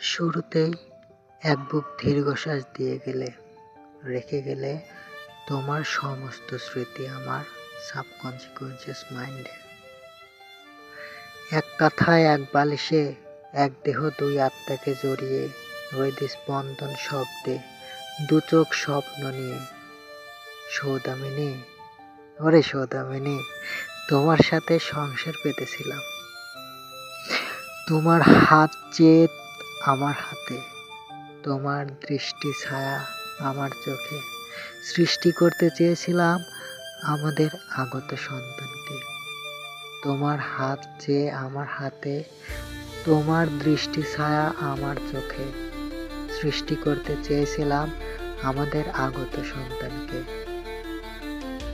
শুরুতেই এক বুক দীর্ঘশ্বাস দিয়ে গেলে, রেখে গেলে তোমার সমস্ত স্মৃতি আমার সাবকনসিকুয়েন্সিয়াস মাইন্ডে এক কথায়, এক বালিশে, এক দেহ দুই আত্মাকে জড়িয়ে হৃদস্পন্দন শব্দে, দু চোখ স্বপ্ন নিয়ে, সৌদামিনী, ওরে সৌদামিনী, তোমার সাথে সংসার পেতেছিলাম। তোমার হাত চেয়ে আমার হাতে। তোমার দৃষ্টি ছায়া আমার চোখে। সৃষ্টি করতে চেয়েছিলাম আমাদের আগত সন্তানকে। তোমার হাত চেয়ে আমার হাতে, তোমার দৃষ্টি ছায়া আমার চোখে। সৃষ্টি করতে চেয়েছিলাম আমাদের আগত সন্তানকে।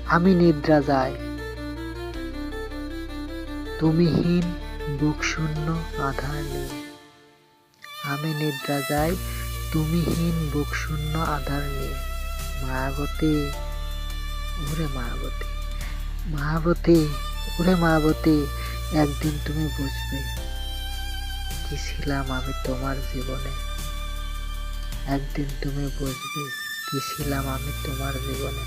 আমি নিদ্রা যাই। তুমিহীন বুক শূন্য আধার নেই। আমি নিদ্রা যাই তুমিহীন বুক শূন্য আধার নিয়ে। মায়াবতী, ওরে মায়াবতী মায়াবতী, ওরে মায়াবতী, একদিন তুমি বুঝবে কি ছিলাম আমি তোমার জীবনে। একদিন তুমি বুঝবে কি ছিলাম আমি তোমার জীবনে।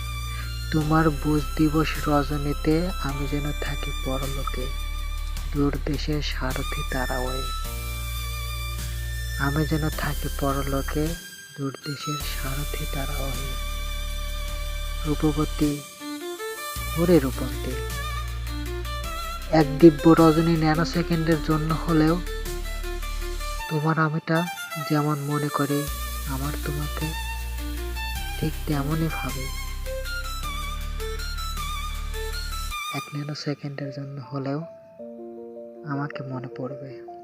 তোমার বুঝ দিবস রজনীতে আমি যেন থাকি পরলোকে। দূর দেশের সারথি তারা আমি যেন থাকি পরলোকে দূর দেশের সারথি তারা হয়ে। রূপবতী, ওরে রূপবতী। এক দিব্য রজনী ন্যানো সেকেন্ডের জন্য হলেও তোমার আমিটা যেমন মনে করে, আমার তোমাকে ঠিক তেমনই ভাবে। এক ন্যানো সেকেন্ডের জন্য হলেও আমাকে মনে পড়বে।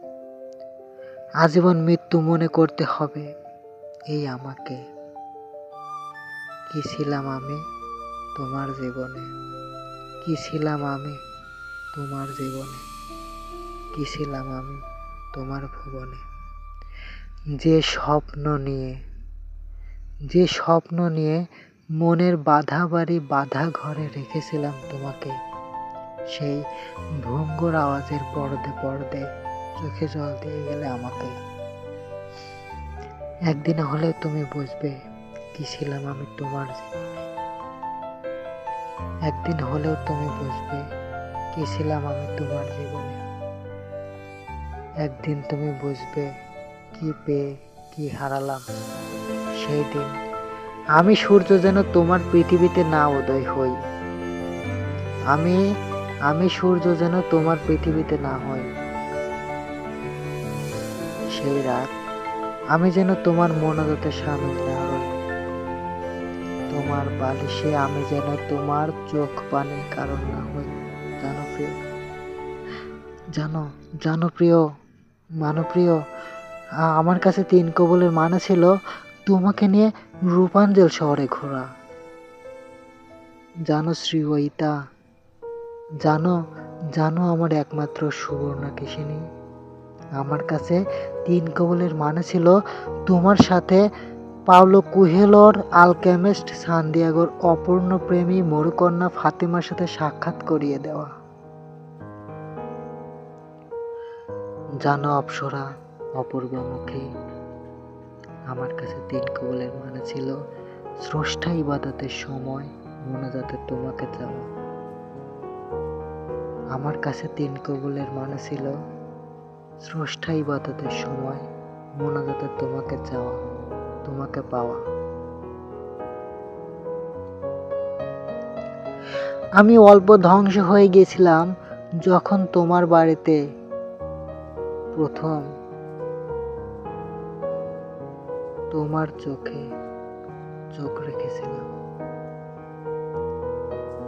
আজীবন মৃত্যু মনে করতে হবে। এই আমাকে। কি ছিলাম আমি তোমার জীবনে? কি ছিলাম আমি তোমার জীবনে? কি ছিলাম আমি তোমার ভুবনে? যে স্বপ্ন নিয়ে, যে স্বপ্ন নিয়ে মনের বাধা বাড়ি বাধা ঘরে রেখেছিলাম তোমাকে, সেই ভঙ্গুর আওয়াজের পর্দে পর্দে চোখে জল দিয়ে গেলে আমাকে। একদিন হলে তুমি বুঝবে কি ছিলাম আমি তোমার জীবনে। একদিন হলেও তুমি বুঝবে কি ছিলাম আমি তোমার জীবনে। একদিন তুমি বুঝবে কি পেয়ে কি হারালাম সেই দিন। আমি সূর্য যেন তোমার পৃথিবীতে না উদয় হই। আমি আমি সূর্য যেন তোমার পৃথিবীতে না হই। সেই রাত, আমি যেন তোমার মনোদতে সামিল না হই। তোমার বালিশে আমি যেন তোমার চোখ পানির কারণ না হই। জানো প্রিয়, জানো জানো প্রিয় মানপ্রিয় আমার কাছে তিন কবলের মানে ছিল, তোমাকে নিয়ে রূপাঞ্জল শহরে ঘোরা। জানো শ্রীবইতা জানো জানো আমার একমাত্র সুবর্ণা কেশিনী। আমার কাছে তিন কবলের মানে ছিল তোমার সাথে পাওলো কুহেলোর, আলকেমিস্ট, সান্দিয়াগোর অপূর্ণ প্রেমী মরুকন্যা ফাতিমার সাথে সাক্ষাৎ করিয়ে দেওয়া। জানো অপসরা, অপূর্ব মুখে, আমার কাছে তিন কবলের মানে ছিল স্রষ্টা ইবাদতের সময় মোনাজাতে তোমাকে চাওয়া। আমার কাছে তিন কবলের মানে ছিল স্রষ্টা ইবাদতের সময় মোনাজাতে তোমাকে চাওয়া, তোমাকে পাওয়া। আমি অল্প ধ্বংস হয়ে গেছিলাম যখন তোমার বাড়িতে প্রথম তোমার চোখে চোখ রেখেছিলাম।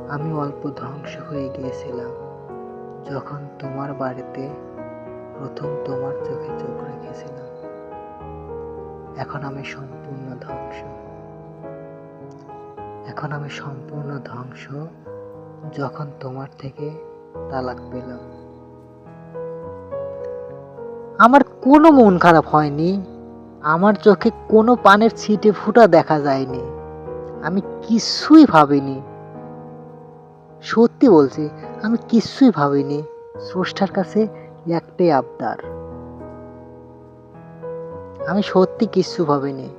আমি অল্প ধ্বংস হয়ে গিয়েছিলাম যখন তোমার বাড়িতে প্রথম তোমার চোখে চোখ রেখেছিলাম। এখন আমি সম্পূর্ণ ধ্বংস। এখন আমি সম্পূর্ণ ধ্বংস যখন তোমার থেকে তালাক পেলাম। আমার কোনো মন খারাপ হয়নি। আমার চোখে কোনো পানের ছিটে ফুটা দেখা যায়নি। আমি কিছুই ভাবিনি। সত্যি বলছি, আমি কিছুই ভাবিনি। স্রষ্টার কাছে একটাই আবদার। আমি সত্যি কিচ্ছু ভাবিনি।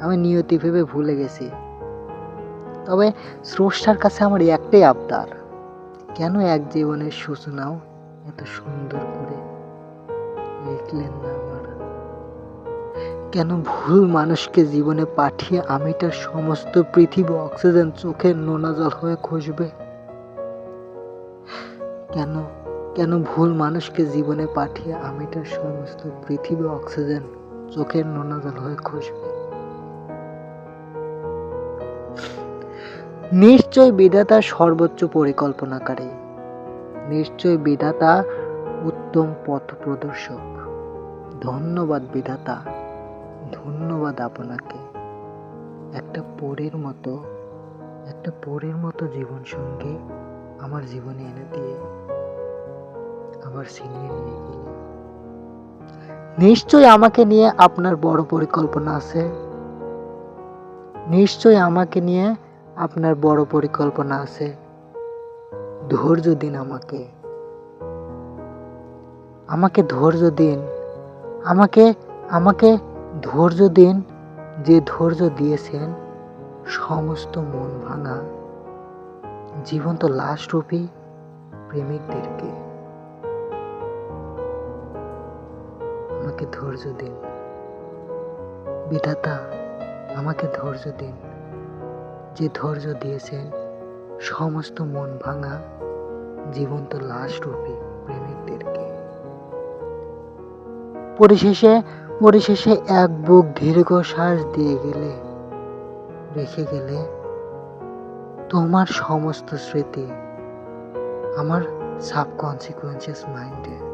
আমি নিয়তি ভেবে ভুলে গেছি। তবে স্রষ্টার কাছে আমার একটাই আবদার। কেন এক জীবনের সূচনাও এত সুন্দর করে লিখলেন না আমার? কেন ভুল মানুষকে জীবনে পাঠিয়ে আমিটার সমস্ত পৃথিবী অক্সিজেন চোখের নোনা জল হয়ে খুঁজবে? কেন কেন ভুল মানুষকে জীবনে পাঠিয়ে আমিটার সমস্ত পৃথিবী অক্সিজেন চোখের নোনা জল হয়ে খুঁজবে? নিশ্চয় বিধাতা সর্বোচ্চ পরিকল্পনাকারী। নিশ্চয় বিধাতা উত্তম পথ প্রদর্শক। ধন্যবাদ বিধাতা, ধন্যবাদ আপনাকে। একটা পরের মতো, একটা পরের মতো জীবন সঙ্গী আমার জীবনে এনে দিয়ে আবার ছিনিয়ে নিয়ে নিশ্চয় আমাকে নিয়ে আপনার বড় পরিকল্পনা আছে। নিশ্চয় আমাকে নিয়ে আপনার বড় পরিকল্পনা আছে। ধৈর্য দিন আমাকে। আমাকে ধৈর্য দিন। আমাকে আমাকে ধৈর্য দিন যে ধৈর্য দিয়েছেন সমস্ত মন ভাঙা, জীবন্ত লাশ রূপী প্রেমিকদেরকে। আমাকে ধৈর্য দিন। বিধাতা, আমাকে ধৈর্য দিন। যে ধৈর্য দিয়েছেন, সমস্ত মন ভাঙা, জীবন্ত লাশ রূপী প্রেমিকদেরকে। পরিশেষে পরিশেষে এক বুক দীর্ঘ শ্বাস দিয়ে গেলে, রেখে গেলে, তোমার সমস্ত স্মৃতি, আমার সাবকনসিকুয়েন্সিয়াস মাইন্ডে